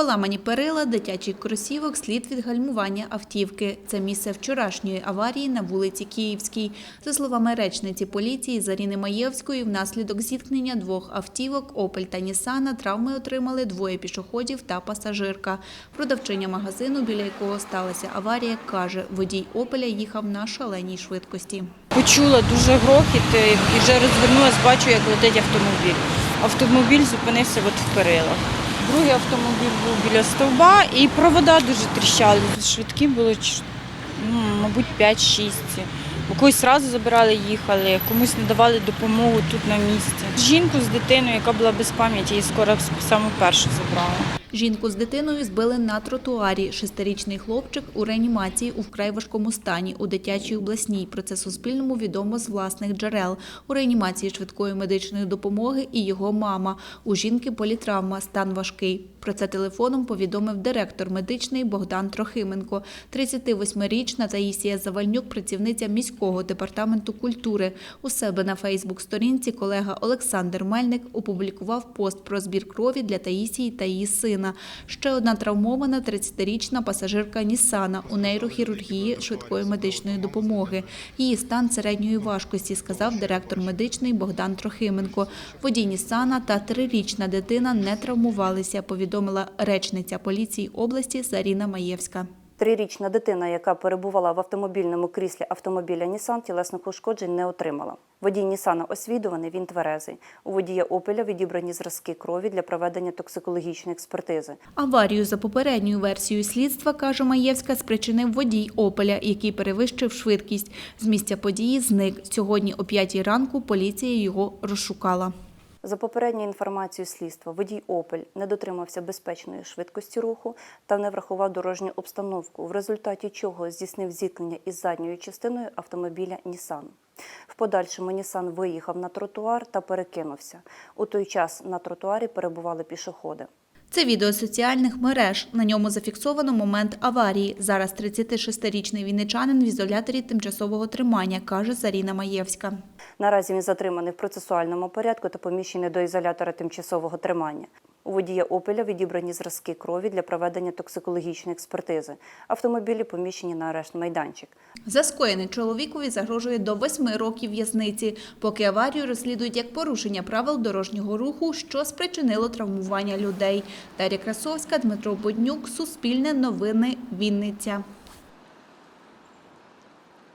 Поламані перила, дитячий кросівок, слід від гальмування автівки. Це місце вчорашньої аварії на вулиці Київській. За словами речниці поліції Заріни Маєвської, внаслідок зіткнення двох автівок «Опель» та «Нісана» травми отримали двоє пішоходів та пасажирка. Продавчиня магазину, біля якого сталася аварія, каже, водій «Опеля» їхав на шаленій швидкості. Почула дуже грохіт е, і вже розвернулась, бачу, як летить автомобіль. Автомобіль зупинився от в перилах. Другий автомобіль був біля стовба і провода дуже тріщали. Швидкі було, ну, мабуть, 5-6. У когось одразу забирали, їхали, комусь надавали допомогу тут на місці. Жінку з дитиною, яка була без пам'яті, її скоро саме першу забрала. Жінку з дитиною збили на тротуарі. Шестирічний хлопчик у реанімації у вкрай важкому стані у дитячій обласній. Про це Суспільному відомо з власних джерел. У реанімації швидкої медичної допомоги і його мама. У жінки політравма, стан важкий. Про це телефоном повідомив директор медичний Богдан Трохименко. 38-річна Таїсія Завальнюк, працівниця міського департаменту культури. У себе на Фейсбук-сторінці колега Олександр Мельник опублікував пост про збір крові для Таїсії та її сина. Ще одна травмована 30-річна пасажирка Нісана у нейрохірургії швидкої медичної допомоги. Її стан середньої важкості, сказав директор медичний Богдан Трохименко. Водій Нісана та трирічна дитина не травмувалися, повідомила речниця поліції області Заріна Маєвська. Трирічна дитина, яка перебувала в автомобільному кріслі автомобіля Нісан, тілесних ушкоджень не отримала. Водій Нісана освідуваний, він тверезий. У водія Опеля відібрані зразки крові для проведення токсикологічної експертизи. Аварію за попередньою версією слідства, каже Маєвська, спричинив водій «Опеля», який перевищив швидкість. З місця події зник. Сьогодні о 5 ранку поліція його розшукала. За попередньою інформацією слідства, водій Опель не дотримався безпечної швидкості руху та не врахував дорожню обстановку, в результаті чого здійснив зіткнення із задньою частиною автомобіля Нісан. В подальшому Нісан виїхав на тротуар та перекинувся. У той час на тротуарі перебували пішоходи. Це відео соціальних мереж. На ньому зафіксовано момент аварії. Зараз 36-річний вінничанин в ізоляторі тимчасового тримання, каже Заріна Маєвська. Наразі він затриманий в процесуальному порядку та поміщений до ізолятора тимчасового тримання. У водія Опеля відібрані зразки крові для проведення токсикологічної експертизи. Автомобілі поміщені на арешт майданчик. За скоєне чоловікові загрожує до восьми років в'язниці, поки аварію розслідують як порушення правил дорожнього руху, що спричинило травмування людей. Дар'я Красовська, Дмитро Боднюк, Суспільне новини, Вінниця.